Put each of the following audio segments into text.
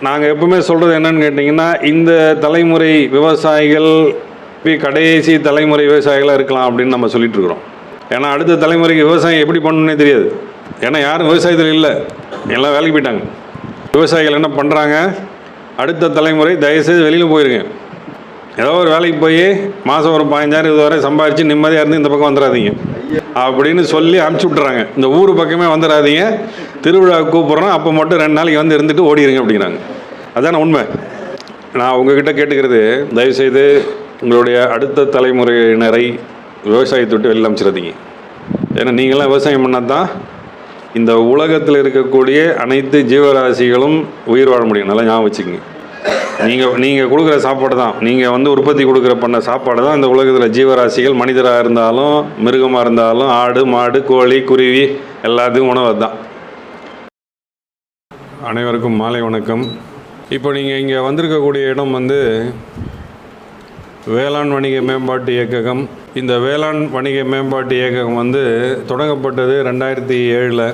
நாங்கள் எப்பவுமே சொல்கிறது என்னன்னு கேட்டிங்கன்னா இந்த தலைமுறை விவசாயிகள் கடைசி தலைமுறை விவசாயிகளாக இருக்கலாம் அப்படின்னு நம்ம சொல்லிட்டு இருக்கிறோம். ஏன்னா அடுத்த தலைமுறைக்கு விவசாயம் எப்படி பண்ணணுன்னே தெரியாது. ஏன்னா யாரும் விவசாயத்தில் இல்லை. எல்லாம் வேலைக்கு போயிட்டாங்க. விவசாயிகள் என்ன பண்ணுறாங்க அடுத்த தலைமுறை தயவுசெய்து வெளியில் போயிருங்க. ஏதோ ஒரு வேலைக்கு போய் மாதம் ஒரு பதினஞ்சாயிரம் இருபதாயிரம் சம்பாரித்து நிம்மதியாக இருந்து இந்த பக்கம் வந்துடாதீங்க அப்படின்னு சொல்லி அனுப்பிச்சி விட்றாங்க இந்த ஊர் பக்கமே வந்துடாதீங்க திருவிழா கூப்பிட்றோம். அப்போ மட்டும் ரெண்டு நாளைக்கு வந்து இருந்துட்டு ஓடிடுங்க அப்படிங்கிறாங்க. அதான உண்மை. நான் உங்ககிட்ட கேட்டுக்கிறது தயவுசெய்து உங்களுடைய அடுத்த தலைமுறையினரை விவசாயத்தை விட்டு வெளியில் அமைச்சிடாதீங்க ஏன்னா நீங்களாம் விவசாயம் பண்ணால் தான் இந்த உலகத்தில் இருக்கக்கூடிய அனைத்து ஜீவராசிகளும் உயிர் வாழ முடியும். நல்லா ஞாபகம் வச்சுக்கோங்க. நீங்கள் நீங்கள் கொடுக்குற சாப்பாடு தான். நீங்கள் வந்து உற்பத்தி கொடுக்குற பண்ண சாப்பாடு தான். இந்த உலகத்தில் ஜீவராசிகள் மனிதராக இருந்தாலும் மிருகமாக இருந்தாலும் ஆடு மாடு கோழி குருவி எல்லாத்துக்கும் உணவு தான் அனைவருக்கும் மாலை வணக்கம். இப்போ நீங்கள் இங்கே வந்திருக்கக்கூடிய இடம் வந்து வேளாண் வணிக மேம்பாட்டு இயக்ககம். இந்த வேளாண் வணிக மேம்பாட்டு இயக்ககம் வந்து தொடங்கப்பட்டது ரெண்டாயிரத்தி ஏழில்.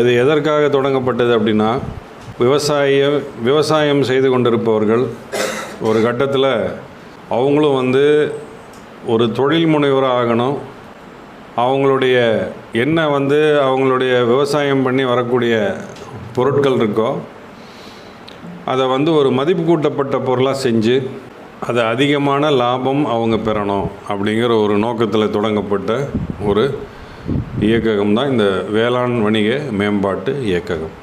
இது எதற்காக தொடங்கப்பட்டது அப்படின்னா விவசாய விவசாயம் செய்து கொண்டிருப்பவர்கள் ஒரு கட்டத்தில் அவங்களும் வந்து ஒரு தொழில் முனைவராக ஆகணும். அவங்களுடைய என்ன வந்து அவங்களுடைய விவசாயம் பண்ணி வரக்கூடிய பொருட்கள் இருக்கோ அதை வந்து ஒரு மதிப்பு கூட்டப்பட்ட பொருளாக செஞ்சு அதை அதிகமான லாபம் அவங்க பெறணும் அப்படிங்கிற ஒரு நோக்கத்தில் தொடங்கப்பட்ட ஒரு இயக்ககம் தான் இந்த வேளாண் வணிக மேம்பாட்டு இயக்ககம்.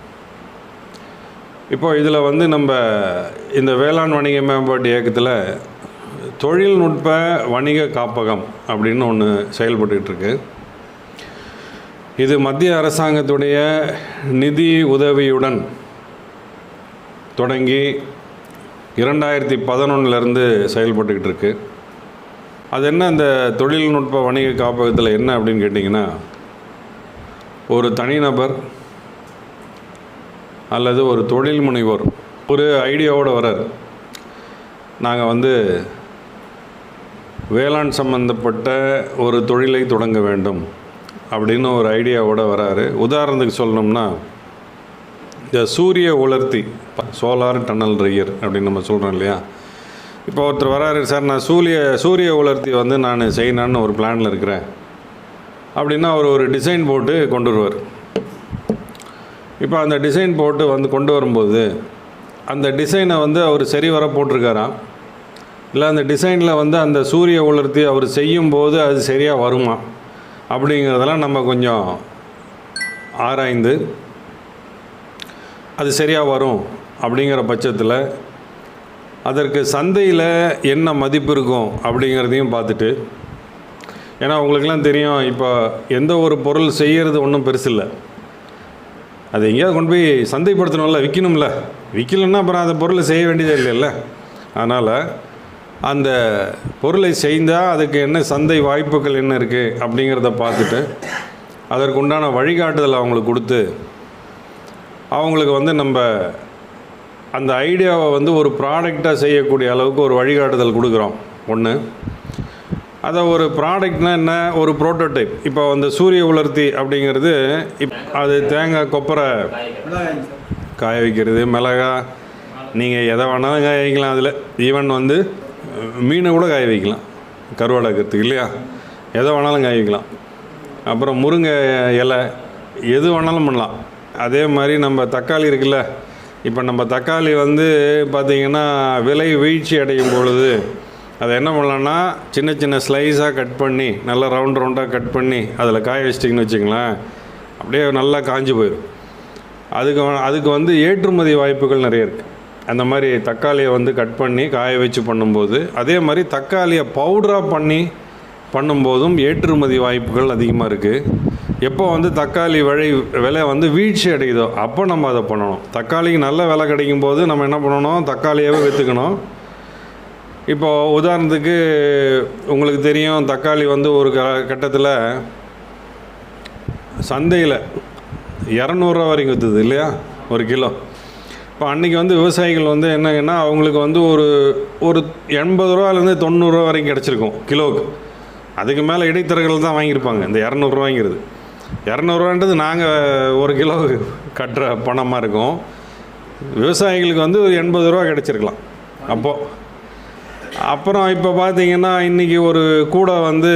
இப்போ இதில் வந்து நம்ம இந்த வேளாண் வணிக மேம்பாட்டு இயக்கத்தில் தொழில்நுட்ப வணிக காப்பகம் அப்படின்னு ஒன்று செயல்பட்டுக்கிட்டு இது மத்திய அரசாங்கத்துடைய நிதி உதவியுடன் தொடங்கி இரண்டாயிரத்தி பதினொன்னுலேருந்து செயல்பட்டுக்கிட்டு இருக்கு. அது என்ன இந்த தொழில்நுட்ப வணிக காப்பகத்தில் என்ன அப்படின்னு கேட்டிங்கன்னா ஒரு தனிநபர் அல்லது ஒரு தொழில் முனைவோர் ஒரு ஐடியாவோடு வரார் நாங்கள் வந்து வேளாண் சம்பந்தப்பட்ட ஒரு தொழிலை தொடங்க வேண்டும் அப்படின்னு ஒரு ஐடியாவோட வராரு உதாரணத்துக்கு சொல்லணும்னா இந்த சூரிய உலர்த்தி சோலார் டன்னல் ரையர் அப்படின்னு நம்ம சொல்கிறோம் இல்லையா? இப்போ ஒருத்தர் வராரு சார் நான் சூரிய சூரிய உலர்த்தி வந்து நான் செய்யணும்னு ஒரு பிளானில் இருக்கிறேன். அப்படின்னா அவர் ஒரு டிசைன் போட்டு கொண்டு வருவார். இப்போ அந்த டிசைன் போட்டு வந்து கொண்டு வரும்போது அந்த டிசைனை வந்து அவர் சரி வர போட்டிருக்காராம் இல்லை அந்த டிசைனில் வந்து அந்த சூரிய உலர்த்தி அவர் செய்யும்போது அது சரியாக வருமா? அப்படிங்கிறதெல்லாம் நம்ம கொஞ்சம் ஆராய்ந்து அது சரியாக வரும் அப்படிங்கிற பட்சத்தில் அதற்கு சந்தையில் என்ன மதிப்பு இருக்கும் அப்படிங்கிறதையும் பார்த்துட்டு ஏன்னா உங்களுக்கெல்லாம் தெரியும் இப்போ எந்த ஒரு பொருள் செய்கிறது ஒன்றும் பெருசில்லை அது எங்கேயாவது கொண்டு போய் சந்தைப்படுத்தணும்ல விற்கணும்ல விற்கலன்னா அப்புறம் அந்த பொருளை செய்ய வேண்டியதே இல்லைல்ல. அதனால் அந்த பொருளை செய்தால் அதுக்கு என்ன சந்தை வாய்ப்புகள் என்ன இருக்குது அப்படிங்கிறத பார்த்துட்டு அதற்குண்டான வழிகாட்டுதல் அவங்களுக்கு கொடுத்து அவங்களுக்கு வந்து நம்ம அந்த ஐடியாவை வந்து ஒரு ப்ராடக்டாக செய்யக்கூடிய அளவுக்கு ஒரு வழிகாட்டுதல் கொடுக்குறோம். ஒன்று அதை ஒரு ப்ராடக்ட்னா என்ன? ஒரு ப்ரோட்டோடைப் இப்போ அந்த சூரிய உலர்த்தி அப்படிங்கிறது இப் அது தேங்காய் கொப்பரை காய வைக்கிறது மிளகா. நீங்கள் எதை வேணாலும் காய வைக்கலாம் அதில். ஈவன் வந்து மீனை கூட காய வைக்கலாம். கருவாடாக்கிறதுக்கு இல்லையா? எதை வேணாலும் காய வைக்கலாம். அப்புறம் முருங்கை இலை எது வேணாலும் பண்ணலாம். அதே மாதிரி நம்ம தக்காளி இருக்குல்ல? இப்போ நம்ம தக்காளி வந்து பார்த்திங்கன்னா விலை வீழ்ச்சி அடையும் பொழுது அதை என்ன பண்ணலான்னா சின்ன சின்ன ஸ்லைஸாக கட் பண்ணி நல்லா ரவுண்ட் ரவுண்டாக கட் பண்ணி அதில் காய வச்சிட்டிங்கன்னு வச்சுங்களேன் அப்படியே நல்லா காஞ்சி போயிடும் அதுக்கு அதுக்கு வந்து ஏற்றுமதி வாய்ப்புகள் நிறைய இருக்குது அந்த மாதிரி தக்காளியை வந்து கட் பண்ணி காய வச்சு பண்ணும்போது அதே மாதிரி தக்காளியை பவுடராக பண்ணி பண்ணும்போதும் ஏற்றுமதி வாய்ப்புகள் அதிகமாக இருக்குது எப்போ வந்து தக்காளி விலை விலை வந்து வீழ்ச்சி அடையுதோ அப்போ நம்ம அதை பண்ணணும். தக்காளிக்கு நல்ல விலை கிடைக்கும் போது நம்ம என்ன பண்ணணும்? தக்காளியாகவே விற்றுக்கணும் இப்போது உதாரணத்துக்கு உங்களுக்கு தெரியும் தக்காளி வந்து ஒரு க கட்டத்தில் சந்தையில் இரநூறுவா வரைக்கும் விற்றுது இல்லையா? ஒரு கிலோ. இப்போ அன்றைக்கி வந்து விவசாயிகள் வந்து என்னங்கன்னா அவங்களுக்கு வந்து ஒரு ஒரு எண்பது ரூபாலேருந்து தொண்ணூறுரூவா வரைக்கும் கிடச்சிருக்கும் கிலோவுக்கு. அதுக்கு மேலே இடைத்தரகர்கள் தான் வாங்கியிருப்பாங்க இந்த இரநூறுவாங்கிறது இரநூறுவான்றது நாங்கள் ஒரு கிலோ கட்டுற பணமாக இருக்கும். விவசாயிகளுக்கு வந்து ஒரு எண்பது ரூபா கிடச்சிருக்கலாம் அப்போது அப்புறம் இப்போ பார்த்தீங்கன்னா இன்றைக்கி ஒரு கூடை வந்து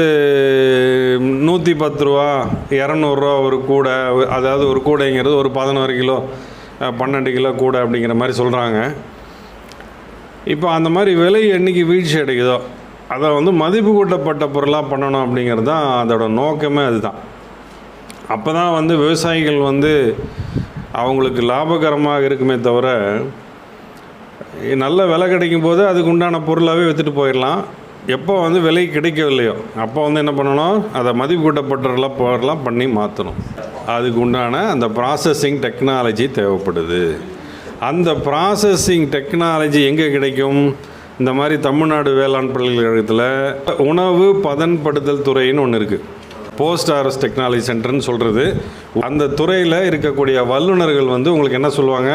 நூற்றி பத்து ரூபா இரநூறுவா ஒரு கூடை அதாவது ஒரு கூடைங்கிறது ஒரு பதினோரு கிலோ பன்னெண்டு கிலோ கூடை அப்படிங்கிற மாதிரி சொல்கிறாங்க இப்போ அந்த மாதிரி விலை என்னைக்கு வீழ்ச்சி அடைக்குதோ அதை வந்து மதிப்பு கூட்டப்பட்ட பொருளாக பண்ணணும் அப்படிங்கிறது தான் அதோட நோக்கமே அதுதான். அப்போ தான் வந்து விவசாயிகள் வந்து அவங்களுக்கு லாபகரமாக இருக்குமே தவிர நல்ல விலை கிடைக்கும் போது அதுக்கு உண்டான பொருளாகவே விற்றுட்டு போயிடலாம். எப்போ வந்து விலை கிடைக்கவில்லையோ அப்போ வந்து என்ன பண்ணணும்? அதை மதிப்பு கூட்டப்பட்ட பொருளாக பண்ணி மாற்றணும் அதுக்கு உண்டான அந்த ப்ராசஸிங் டெக்னாலஜி தேவைப்படுது. அந்த ப்ராசஸிங் டெக்னாலஜி எங்கே கிடைக்கும்? இந்த மாதிரி தமிழ்நாடு வேளாண் பல்கலைக்கழகத்தில் உணவு பதன்படுத்தல் துறைன்னு ஒன்று இருக்குது போஸ்ட் ஆர்எஸ் டெக்னாலஜி சென்டர்னு சொல்கிறது அந்த துறையில் இருக்கக்கூடிய வல்லுநர்கள் வந்து உங்களுக்கு என்ன சொல்லுவாங்க?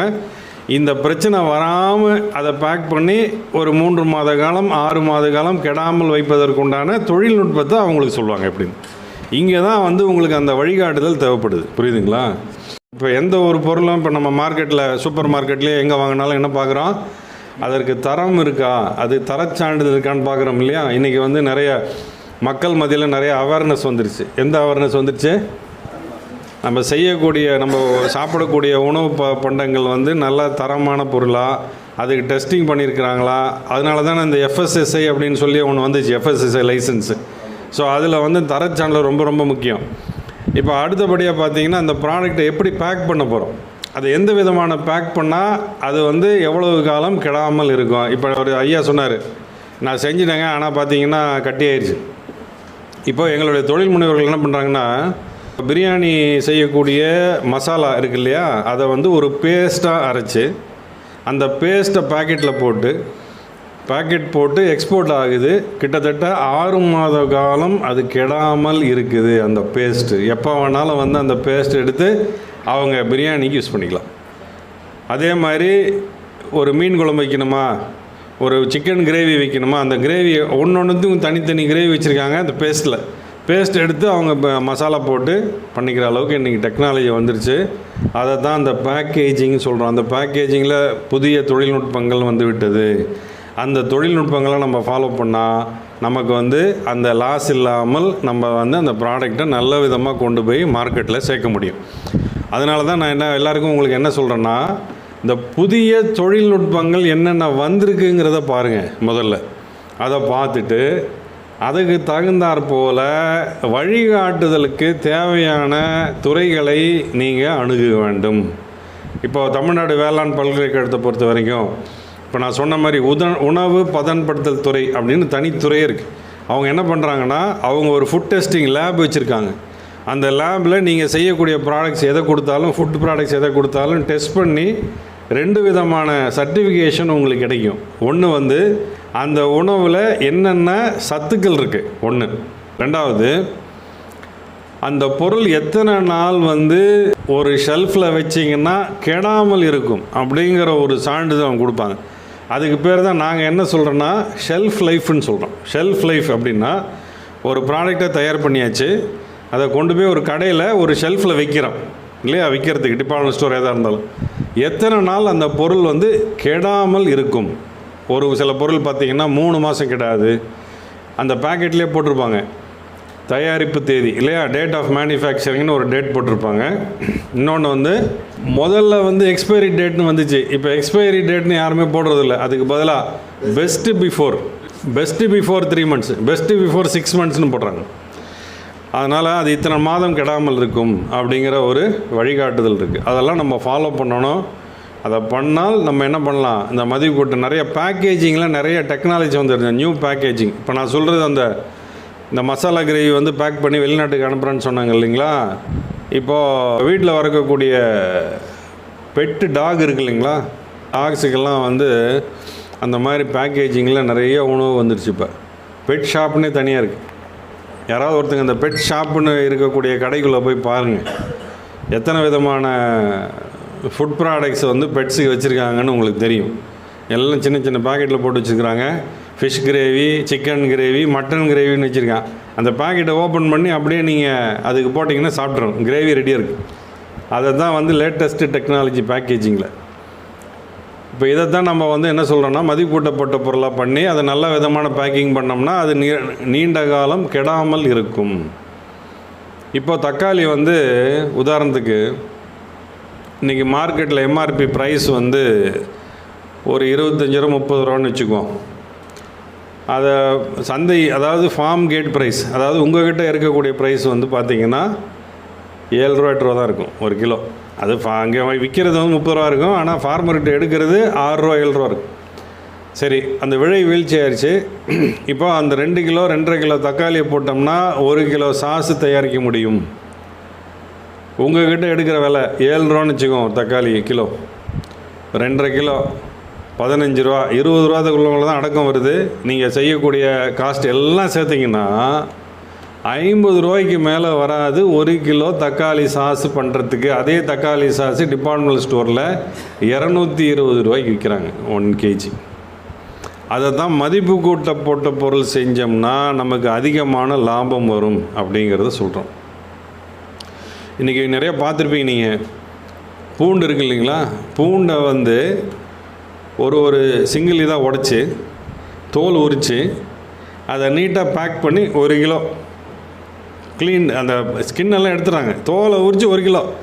இந்த பிரச்சனை வராமல் அதை பேக் பண்ணி ஒரு மூன்று மாத காலம் ஆறு மாத காலம் கெடாமல் வைப்பதற்குண்டான தொழில்நுட்பத்தை அவங்களுக்கு சொல்லுவாங்க எப்படின்னு. இங்கே தான் வந்து உங்களுக்கு அந்த வழிகாட்டுதல் தேவைப்படுது. புரியுதுங்களா? இப்போ எந்த ஒரு பொருளும் இப்போ நம்ம மார்க்கெட்டில் சூப்பர் மார்க்கெட்லேயே எங்கே வாங்கினாலும் என்ன பார்க்குறோம் அதற்கு தரம் இருக்கா? அது தரச்சான்றிதழ் இருக்கான்னு பார்க்குறோம் இல்லையா? இன்றைக்கி வந்து நிறைய மக்கள் மத்தியில் நிறைய அவேர்னஸ் வந்துருச்சு. எந்த அவேர்னஸ் வந்துருச்சு? நம்ம செய்யக்கூடிய நம்ம சாப்பிடக்கூடிய உணவு ப பண்டங்கள் வந்து நல்ல தரமான பொருளாக அதுக்கு டெஸ்டிங் பண்ணியிருக்கிறாங்களா அதனால தான் இந்த எஃப்எஸ்எஸ்ஐ அப்படின்னு சொல்லி ஒன்று வந்துச்சு எஃப்எஸ்எஸ்ஐ லைசன்ஸு ஸோ அதில் வந்து தரச்சான்றிதழ் ரொம்ப ரொம்ப முக்கியம். இப்போ அடுத்தபடியாக பார்த்தீங்கன்னா அந்த ப்ராடக்ட்டை எப்படி பேக் பண்ண போகிறோம் அது எந்த விதமான பேக் பண்ணால் அது வந்து எவ்வளவு காலம் கெடாமல் இருக்கும்? இப்போ ஒரு ஐயா சொன்னார் நான் செஞ்சிட்டேங்க ஆனால் பார்த்தீங்கன்னா கட்டி ஆயிடுச்சு இப்போ எங்களுடைய தொழில் முனைவர்கள் என்ன பண்ணுறாங்கன்னா பிரியாணி செய்யக்கூடிய மசாலா இருக்கு இல்லையா அதை வந்து ஒரு பேஸ்ட்டாக அரைச்சி அந்த பேஸ்ட்டை பாக்கெட்டில் போட்டு பாக்கெட் போட்டு எக்ஸ்போர்ட் ஆகுது. கிட்டத்தட்ட ஆறு மாத காலம் அது கெடாமல் இருக்குது அந்த பேஸ்ட்டு எப்போ வேணாலும் வந்து அந்த பேஸ்ட் எடுத்து அவங்க பிரியாணிக்கு யூஸ் பண்ணிக்கலாம். அதே மாதிரி ஒரு மீன் குழம்பு வைக்கணுமா ஒரு சிக்கன் கிரேவி வைக்கணுமா அந்த கிரேவி ஒன்று ஒன்றுத்துக்கும் தனித்தனி கிரேவி வச்சுருக்காங்க அந்த பேஸ்ட்டில் பேஸ்ட் எடுத்து அவங்க மசாலா போட்டு பண்ணிக்கிற அளவுக்கு இன்றைக்கி டெக்னாலஜி வந்துருச்சு. அதை தான் அந்த பேக்கேஜிங் சொல்கிறோம் அந்த பேக்கேஜிங்கில் புதிய தொழில்நுட்பங்கள் வந்து விட்டது. அந்த தொழில்நுட்பங்களை நம்ம ஃபாலோ பண்ணால் நமக்கு வந்து அந்த லாஸ் இல்லாமல் நம்ம வந்து அந்த ப்ராடக்டை நல்ல விதமாக கொண்டு போய் மார்க்கெட்டில் சேர்க்க முடியும். அதனால தான் நான் என்ன எல்லாருக்கும் உங்களுக்கு என்ன சொல்கிறேன்னா இந்த புதிய தொழில்நுட்பங்கள் என்னென்ன வந்திருக்குங்கிறத பாருங்கள் முதல்ல. அதை பார்த்துட்டு அதுக்கு தகுந்தாற் போல வழிகாட்டுதலுக்கு தேவையான துறைகளை நீங்கள் அணுக வேண்டும். இப்போ தமிழ்நாடு வேளாண் பல்கலைக்கழகத்தை பொறுத்த வரைக்கும் இப்போ நான் சொன்ன மாதிரி உத உணவு பதன்படுத்தல் துறை அப்படின்னு தனித்துறையே இருக்குது அவங்க என்ன பண்ணுறாங்கன்னா அவங்க ஒரு ஃபுட் டெஸ்டிங் லேப் வச்சுருக்காங்க. அந்த லேபில் நீங்கள் செய்யக்கூடிய ப்ராடக்ட்ஸ் எதை கொடுத்தாலும் ஃபுட் ப்ராடக்ட்ஸ் எதை கொடுத்தாலும் டெஸ்ட் பண்ணி ரெண்டு விதமான சர்டிஃபிகேஷன் உங்களுக்கு கிடைக்கும். ஒன்று வந்து அந்த உணவில் என்னென்ன சத்துக்கள் இருக்குது ஒன்று ரெண்டாவது அந்த பொருள் எத்தனை நாள் வந்து ஒரு ஷெல்ஃபில் வச்சிங்கன்னா கெடாமல் இருக்கும் அப்படிங்கிற ஒரு சான்றிதழ் அவங்க கொடுப்பாங்க. அதுக்கு பேர் தான் நாங்கள் என்ன சொல்கிறோன்னா ஷெல்ஃப் லைஃப்னு சொல்கிறோம் ஷெல்ஃப் லைஃப் அப்படின்னா ஒரு ப்ராடக்டை தயார் பண்ணியாச்சு. அதை கொண்டு போய் ஒரு கடையில் ஒரு ஷெல்ஃபில் வைக்கிறோம். இல்லையா? விற்கிறதுக்கு டிபார்ட்மெண்ட் ஸ்டோர் எதாக இருந்தாலும். எத்தனை நாள் அந்த பொருள் வந்து கெடாமல் இருக்கும்? ஒரு சில பொருள் பார்த்திங்கன்னா மூணு மாதம் கிடையாது அந்த பேக்கெட்லேயே போட்டிருப்பாங்க. தயாரிப்பு தேதி இல்லையா? டேட் ஆஃப் மேனுஃபேக்சரிங்னு ஒரு டேட் போட்டிருப்பாங்க. இன்னொன்று வந்து முதல்ல வந்து எக்ஸ்பைரி டேட்னு வந்துச்சு. இப்போ எக்ஸ்பைரி டேட்னு யாருமே போடுறதில்ல. அதுக்கு பதிலாக best before best before three months best before six மந்த்ஸ்னு போடுறாங்க. அதனால் அது இத்தனை மாதம் கெடாமல் இருக்கும் அப்படிங்கிற ஒரு வழிகாட்டுதல் இருக்குது அதெல்லாம் நம்ம ஃபாலோ பண்ணணும். அதை பண்ணால் நம்ம என்ன பண்ணலாம்? இந்த மதிப்பு கூட்டு நிறைய பேக்கேஜிங்கில் நிறைய டெக்னாலஜி வந்துருந்தேன் நியூ பேக்கேஜிங் இப்போ நான் சொல்கிறது அந்த இந்த மசாலா கிரேவி வந்து பேக் பண்ணி வெளிநாட்டுக்கு அனுப்புகிறேன்னு சொன்னாங்க இல்லைங்களா? இப்போது வீட்டில் வரக்கூடிய பெட்டு டாக் இருக்கு இல்லைங்களா? டாக்ஸுக்கெல்லாம் வந்து அந்த மாதிரி பேக்கேஜிங்கில் நிறைய உணவு வந்துருச்சு இப்போ. பெட் ஷாப்னே தனியாக இருக்குது யாராவது ஒருத்தங்க இந்த பெட் ஷாப்புன்னு இருக்கக்கூடிய கடைக்குள்ளே போய் பாருங்கள் எத்தனை விதமான ஃபுட் ப்ராடக்ட்ஸ் வந்து பெட்ஸுக்கு வச்சுருக்காங்கன்னு உங்களுக்கு தெரியும். எல்லாம் சின்ன சின்ன பாக்கெட்டில் போட்டு வச்சுருக்குறாங்க. Fish gravy chicken gravy mutton கிரேவின்னு வச்சுருக்கான் அந்த பாக்கெட்டை ஓப்பன் பண்ணி அப்படியே நீங்கள் அதுக்கு போட்டிங்கன்னா சாப்பிட்றோம் கிரேவி ரெடியாக இருக்குது அதை தான் வந்து லேட்டஸ்ட்டு டெக்னாலஜி பேக்கேஜிங்கில் இப்போ இதைத்தான் நம்ம வந்து என்ன சொல்கிறோன்னா மதிப்பூட்டப்பட்ட பொருளாக பண்ணி அதை நல்ல விதமான பேக்கிங் பண்ணோம்னா அது நீ நீண்ட காலம் கெடாமல் இருக்கும். இப்போ தக்காளி வந்து உதாரணத்துக்கு இன்றைக்கி மார்க்கெட்டில் எம்ஆர்பி ப்ரைஸ் வந்து ஒரு இருபத்தஞ்சி ரூபா முப்பது ரூபான்னு வச்சுக்குவோம் அதை சந்தை அதாவது ஃபார்ம் கேட் ப்ரைஸ் அதாவது உங்ககிட்ட இருக்கக்கூடிய ப்ரைஸ் வந்து பார்த்தீங்கன்னா ஏழு ரூபா எட்டு ரூபா தான் இருக்கும் ஒரு கிலோ. அது ஃபா அங்கே விற்கிறது வந்து முப்பது ரூபா இருக்கும் ஆனால் ஃபார்மர்கிட்ட எடுக்கிறது ஆறுரூவா ஏழ்ரூவா ஏழு ரூபா இருக்கும். சரி அந்த விலை வீழ்ச்சி ஆயிடுச்சு இப்போ அந்த ரெண்டு கிலோ ரெண்டரை கிலோ தக்காளியை போட்டோம்னா ஒரு கிலோ சாஸு தயாரிக்க முடியும். உங்கள்கிட்ட எடுக்கிற விலை ஏழு ரூபான்னு வச்சுக்கோங்க தக்காளி கிலோ. ரெண்டரை கிலோ பதினஞ்சு ரூபா இருபது ரூபாத்துக்குள்ளவங்கள தான் அடக்கம் வருது. நீங்கள் செய்யக்கூடிய காஸ்ட் எல்லாம் சேர்த்திங்கன்னா ஐம்பது ரூபாய்க்கு மேலே வராது ஒரு கிலோ தக்காளி சாஸ் பண்ணுறதுக்கு அதே தக்காளி சாஸ் டிபார்ட்மெண்ட் ஸ்டோரில் இரநூத்தி இருபது ரூபாய்க்கு விற்கிறாங்க ஒன் கேஜி அதை தான் மதிப்பு கூட்ட போட்ட பொருள் செஞ்சோம்னா நமக்கு அதிகமான லாபம் வரும் அப்படிங்கிறத சொல்கிறோம் இன்றைக்கி நிறையா பார்த்துருப்பீங்க நீங்கள் பூண்டு இருக்கு இல்லைங்களா? பூண்டை வந்து ஒரு ஒரு சிங்கிள் இதாக உடச்சி தோல் உரித்து அதை நீட்டாக பேக் பண்ணி ஒரு கிலோ. க்ளீன் அந்த ஸ்கின் எல்லாம் எடுத்துகிறாங்க தோலை உரித்து ஒரு கிலோ.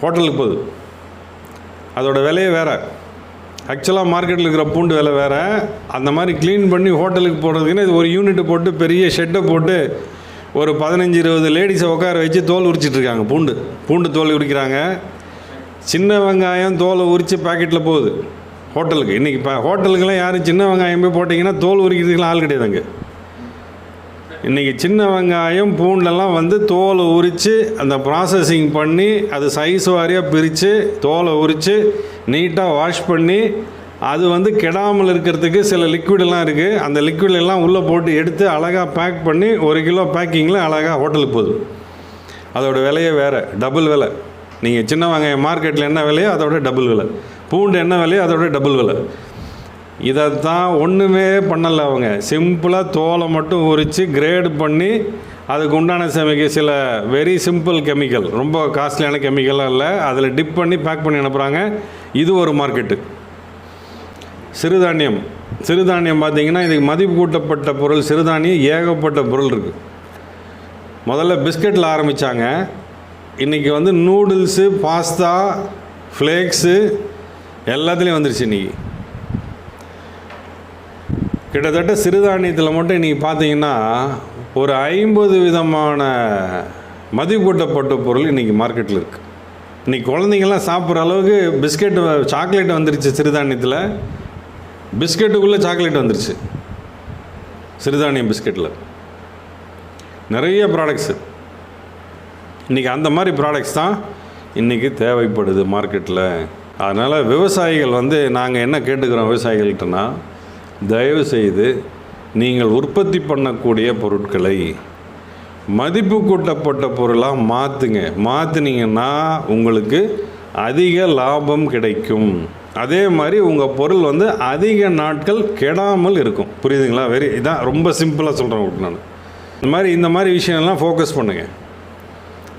ஹோட்டலுக்கு போகுது. அதோட விலையே வேறு. ஆக்சுவலாக மார்க்கெட்டில் இருக்கிற பூண்டு விலை வேறு. அந்த மாதிரி க்ளீன் பண்ணி ஹோட்டலுக்கு போடுறதுக்குன்னு இது ஒரு யூனிட் போட்டு பெரிய ஷெட்டை போட்டு ஒரு பதினஞ்சு இருபது லேடிஸை உட்கார வச்சு தோல் உரிச்சிட்ருக்காங்க பூண்டு. பூண்டு தோல் உரிக்கிறாங்க. சின்ன வெங்காயம் தோலை உரித்து பாக்கெட்டில் போகுது. ஹோட்டலுக்கு. இன்றைக்கி இப்போ ஹோட்டலுக்கெல்லாம் யாரும் சின்ன வெங்காயம் போய் போட்டிங்கன்னா தோல் உரிக்கிறதுக்கெல்லாம் ஆள் கிடையாதுங்க இன்றைக்கி சின்ன வெங்காயம் பூண்டெல்லாம் வந்து தோலை உரித்து அந்த ப்ராசஸிங் பண்ணி அது சைஸ் வாரியாக பிரித்து தோலை உரித்து நீட்டாக வாஷ் பண்ணி அது வந்து கெடாமல் இருக்கிறதுக்கு சில லிக்விடெல்லாம் இருக்குது அந்த லிக்விடெல்லாம் உள்ளே போட்டு எடுத்து அழகாக பேக் பண்ணி ஒரு கிலோ பேக்கிங்கில் அழகாக ஹோட்டலுக்கு போகுது. அதோட விலையே வேறு. டபுள் விலை. நீங்கள் சின்ன வெங்காயம் மார்க்கெட்டில் என்ன விலையோ அதோட டபுள் விலை. பூண்டு என்ன விலையோ அதோட டபுள் விலை. தான் ஒன்றுமே பண்ணலை அவங்க. சிம்பிளாக தோலை மட்டும் உரித்து கிரேடு பண்ணி அதுக்கு உண்டான சமைக்க சில வெரி சிம்பிள் கெமிக்கல் ரொம்ப காஸ்ட்லியான கெமிக்கலாக இல்லை. அதில் டிப் பண்ணி பேக் பண்ணி அனுப்புகிறாங்க இது ஒரு மார்க்கெட்டு சிறுதானியம். சிறுதானியம் பார்த்தீங்கன்னா இதுக்கு மதிப்பு கூட்டப்பட்ட பொருள் சிறுதானியம் ஏகப்பட்ட பொருள் இருக்குது முதல்ல பிஸ்கட்டில் ஆரம்பித்தாங்க இன்றைக்கி வந்து நூடுல்ஸு பாஸ்தா ஃப்ளேக்ஸு எல்லாத்துலேயும் வந்துருச்சு இன்றைக்கி கிட்டத்தட்ட சிறுதானியத்தில் மட்டும் இன்றைக்கி பார்த்தீங்கன்னா ஒரு ஐம்பது விதமான மதிப்பூட்டப்பட்ட பொருள் இன்றைக்கி மார்க்கெட்டில் இருக்குது இன்றைக்கி குழந்தைங்கள்லாம் சாப்பிட்ற அளவுக்கு பிஸ்கெட் சாக்லேட் வந்துருச்சு சிறுதானியத்தில். பிஸ்கெட்டுக்குள்ளே சாக்லேட் வந்துருச்சு. சிறுதானியம் பிஸ்கெட்டில் நிறைய ப்ராடக்ட்ஸு இன்றைக்கி அந்த மாதிரி ப்ராடக்ட்ஸ் தான் இன்றைக்கி தேவைப்படுது மார்க்கெட்டில் அதனால் விவசாயிகள் வந்து நாங்கள் என்ன கேட்டுக்கிறோம் விவசாயிகள்கிட்டனா தயவு செய்து நீங்கள் உற்பத்தி பண்ணக்கூடிய பொருட்களை மதிப்பு கூட்டப்பட்ட பொருளாக மாற்றுங்க மாற்றினீங்கன்னா உங்களுக்கு அதிக லாபம் கிடைக்கும். அதே மாதிரி உங்கள் பொருள் வந்து அதிக நாட்கள் கெடாமல் இருக்கும். புரியுதுங்களா? வெரி இதான் ரொம்ப சிம்பிளாக சொல்கிறேன் உங்களுக்கு நான். இந்த மாதிரி இந்த மாதிரி விஷயம்லாம் ஃபோக்கஸ் பண்ணுங்கள்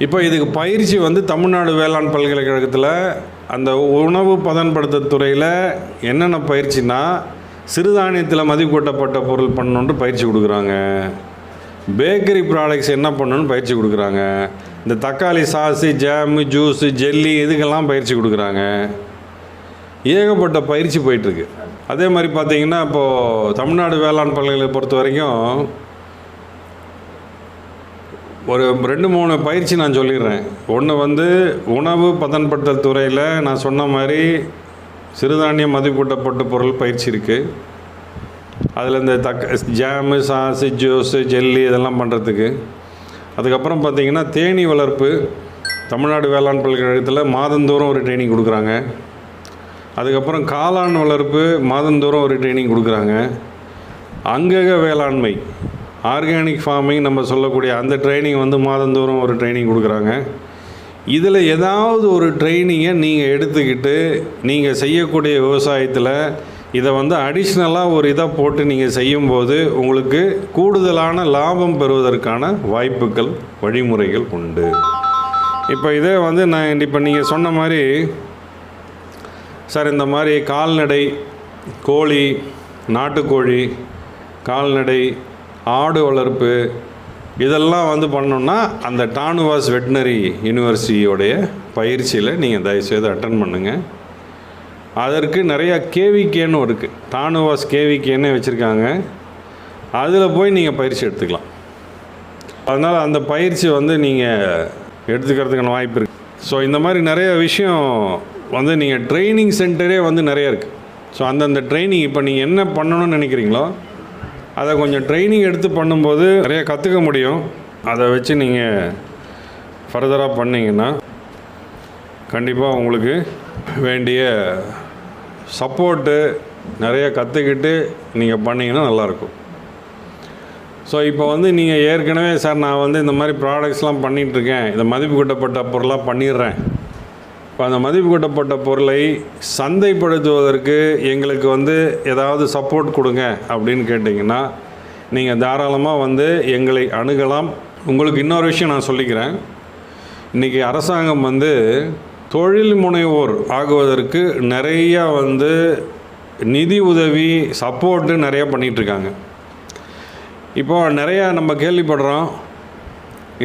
இப்போ இதுக்கு பயிற்சி வந்து தமிழ்நாடு வேளாண் பல்கலைக்கழகத்தில் அந்த உணவு பதன்படுத்த துறையில் என்னென்ன பயிற்சினா சிறுதானியத்தில் மதிப்பூட்டப்பட்ட பொருள் பண்ணணுன்ட்டு பயிற்சி கொடுக்குறாங்க. பேக்கரி ப்ராடக்ட்ஸ் என்ன பண்ணணும்னு பயிற்சி கொடுக்குறாங்க. இந்த தக்காளி சாஸு ஜாமு ஜூஸு ஜெல்லி இதுக்கெல்லாம் பயிற்சி கொடுக்குறாங்க. ஏகப்பட்ட பயிற்சி போயிட்டுருக்கு. அதே மாதிரி பார்த்தீங்கன்னா இப்போது தமிழ்நாடு வேளாண் பள்ளிகளை பொறுத்த வரைக்கும் ஒரு ரெண்டு மூணு பயிற்சி நான் சொல்லிடுறேன். ஒன்று வந்து உணவு பதன்படுத்தல் துறையில் நான் சொன்ன மாதிரி சிறுதானிய மதிப்பூட்டப்பட்ட பொருள் பயிற்சி இருக்குது அதில் இந்த தக்க ஜாமு சாஸு ஜூஸு ஜெல்லி இதெல்லாம் பண்ணுறதுக்கு அதுக்கப்புறம் பார்த்திங்கன்னா தேனீ வளர்ப்பு தமிழ்நாடு வேளாண் பல்கலைக்கழகத்தில் மாதந்தோறும் ஒரு ட்ரைனிங் கொடுக்குறாங்க. அதுக்கப்புறம் காளான் வளர்ப்பு மாதந்தோறும் ஒரு ட்ரைனிங் கொடுக்குறாங்க. அங்கக வேளாண்மை ஆர்கானிக் ஃபார்மிங் நம்ம சொல்லக்கூடிய அந்த ட்ரைனிங் வந்து மாதந்தோறும் ஒரு ட்ரைனிங் கொடுக்குறாங்க. இதில் ஏதாவது ஒரு ட்ரைனிங்கை நீங்கள் எடுத்துக்கிட்டு நீங்கள் செய்யக்கூடிய விவசாயத்தில் இதை வந்து அடிஷ்னலாக ஒரு இதை போட்டு நீங்கள் செய்யும்போது உங்களுக்கு கூடுதலான லாபம் பெறுவதற்கான வாய்ப்புகள் வழிமுறைகள் உண்டு. இப்போ இதே வந்து நான் இப்போ நீங்கள் சொன்ன மாதிரி சார் இந்த மாதிரி கால்நடை கோழி நாட்டுக்கோழி கால்நடை ஆடு வளர்ப்பு இதெல்லாம் வந்து பண்ணோம்னா அந்த டானுவாஸ் வெட்டினரி யூனிவர்சிட்டியோடைய பயிற்சியில் நீங்கள் தயவுசெய்து அட்டன் பண்ணுங்கள் அதற்கு நிறையா கேவிகேன்னு இருக்குது டானுவாஸ் கேவிகேன்னு வச்சுருக்காங்க. அதில் போய் நீங்கள் பயிற்சி எடுத்துக்கலாம். அதனால் அந்த பயிற்சி வந்து நீங்கள் எடுத்துக்கிறதுக்கான வாய்ப்பு இருக்குது ஸோ இந்த மாதிரி நிறைய விஷயம் வந்து நீங்கள் ட்ரைனிங் சென்டரே வந்து நிறைய இருக்குது ஸோ அந்தந்த ட்ரைனிங் இப்போ நீங்கள் என்ன பண்ணணும்னு நினைக்கிறீங்களோ அதை கொஞ்சம் ட்ரைனிங் எடுத்து பண்ணும்போது நிறைய கற்றுக்க முடியும். அதை வச்சு நீங்கள் ஃபர்தராக பண்ணிங்கன்னா கண்டிப்பாக உங்களுக்கு வேண்டிய சப்போர்ட்டு நிறைய கற்றுக்கிட்டு நீங்கள் பண்ணிங்கன்னா நல்லாயிருக்கும் ஸோ இப்போ வந்து நீங்கள் ஏற்கனவே சார் நான் வந்து இந்த மாதிரி ப்ராடக்ட்ஸ்லாம் பண்ணிகிட்ருக்கேன் இந்த மதிப்பு கூட்டப்பட்ட பொருளாக பண்ணிடுறேன். இப்போ அந்த மதிப்பு கூட்டப்பட்ட பொருளை சந்தைப்படுத்துவதற்கு எங்களுக்கு வந்து ஏதாவது சப்போர்ட் கொடுங்க அப்படின்னு கேட்டிங்கன்னா நீங்கள் தாராளமாக வந்து எங்களை அணுகலாம். உங்களுக்கு இன்னொரு விஷயம் நான் சொல்லிக்கிறேன். இன்றைக்கி அரசாங்கம் வந்து தொழில் முனைவோர் ஆகுவதற்கு நிறையா வந்து நிதி உதவி சப்போர்ட்டு நிறையா பண்ணிகிட்ருக்காங்க இப்போ நிறையா நம்ம கேள்விப்படுறோம்.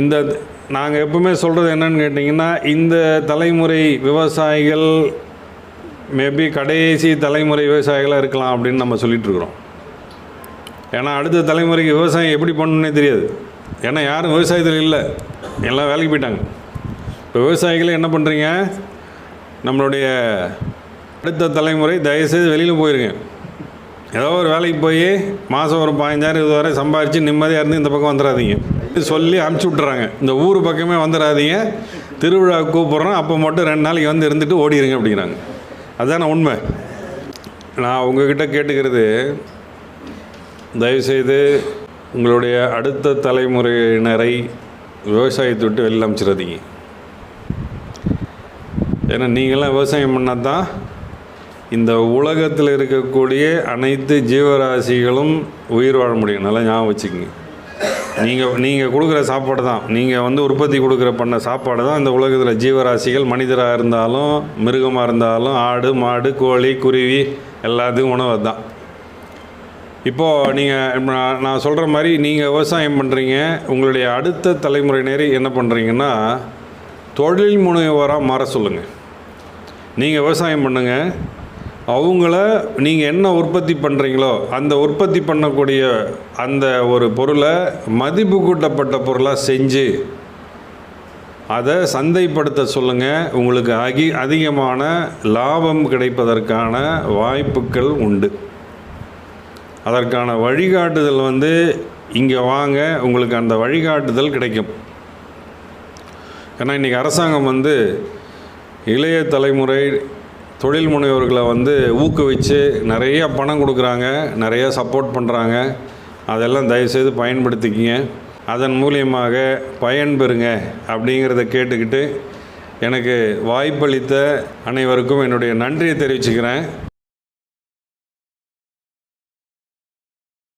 இந்த நாங்கள் எப்பவுமே சொல்கிறது என்னன்னு கேட்டிங்கன்னா இந்த தலைமுறை விவசாயிகள் மேபி கடைசி தலைமுறை விவசாயிகளாக இருக்கலாம் அப்படின்னு நம்ம சொல்லிகிட்ருக்குறோம் ஏன்னா அடுத்த தலைமுறைக்கு விவசாயம் எப்படி பண்ணணுன்னே தெரியாது. ஏன்னா யாரும் விவசாயத்தில் இல்லை. எல்லாம் வேலைக்கு போயிட்டாங்க. இப்போ விவசாயிகளே என்ன பண்ணுறீங்க நம்மளுடைய அடுத்த தலைமுறை தயவுசெய்து வெளியில் போயிருங்க. ஏதோ ஒரு வேலைக்கு போய் மாதம் ஒரு பதினஞ்சாயிரம் இருபதாயிரம் சம்பாரித்து நிம்மதியாக இருந்து இந்த பக்கம் வந்துடாதீங்க சொல்லி அமுச்சு விட்றாங்க இந்த ஊர் பக்கமே வந்துடாதீங்க திருவிழா கூப்பிட்றோம் அப்போ மட்டும் ரெண்டு நாளைக்கு வந்து இருந்துட்டு ஓடிடுங்க அப்படிங்கிறாங்க. அதுதானே உண்மை. நான் உங்ககிட்ட கேட்டுக்கிறது தயவுசெய்து உங்களுடைய அடுத்த தலைமுறையினரை விவசாயத்தை விட்டு வெளியில் அமைச்சிடாதீங்க ஏன்னா நீங்களாம் விவசாயம் பண்ணால் தான் இந்த உலகத்தில் இருக்கக்கூடிய அனைத்து ஜீவராசிகளும் உயிர் வாழ முடியும். நல்லா ஞாபகம் வச்சுக்கோங்க. நீங்கள் நீங்கள் கொடுக்குற சாப்பாடு தான். நீங்கள் வந்து உற்பத்தி கொடுக்குற பண்ண சாப்பாடு தான் இந்த உலகத்தில் ஜீவராசிகள் மனிதராக இருந்தாலும் மிருகமாக இருந்தாலும் ஆடு மாடு கோழி குருவி எல்லாத்துக்கும் உணவு தான் இப்போது நீங்கள் நான் சொல்கிற மாதிரி நீங்கள் விவசாயம் பண்ணுறீங்க உங்களுடைய அடுத்த தலைமுறையினர் என்ன பண்ணுறீங்கன்னா தொழில் முனைவராக மாற சொல்லுங்கள் நீங்கள் விவசாயம் பண்ணுங்கள் அவங்கள நீங்கள் என்ன உற்பத்தி பண்ணுறீங்களோ அந்த உற்பத்தி பண்ணக்கூடிய அந்த ஒரு பொருளை மதிப்பு கூட்டப்பட்ட பொருளாக செஞ்சு அதை சந்தைப்படுத்த சொல்லுங்கள் உங்களுக்கு அகி அதிகமான லாபம் கிடைப்பதற்கான வாய்ப்புகள் உண்டு. அதற்கான வழிகாட்டுதல் வந்து இங்கே வாங்க உங்களுக்கு அந்த வழிகாட்டுதல் கிடைக்கும். ஏன்னா இன்றைக்கி அரசாங்கம் வந்து இளைய தலைமுறை தொழில் முனைவோர்களை வந்து ஊக்குவித்து நிறைய பணம் கொடுக்குறாங்க நிறைய சப்போர்ட் பண்ணுறாங்க அதெல்லாம் தயவுசெய்து பயன்படுத்திக்கிங்க. அதன் மூலியமாக பயன்பெறுங்க அப்படிங்கிறத கேட்டுக்கிட்டு எனக்கு வாய்ப்பளித்த அனைவருக்கும் என்னுடைய நன்றியை தெரிவிச்சுக்கிறேன்.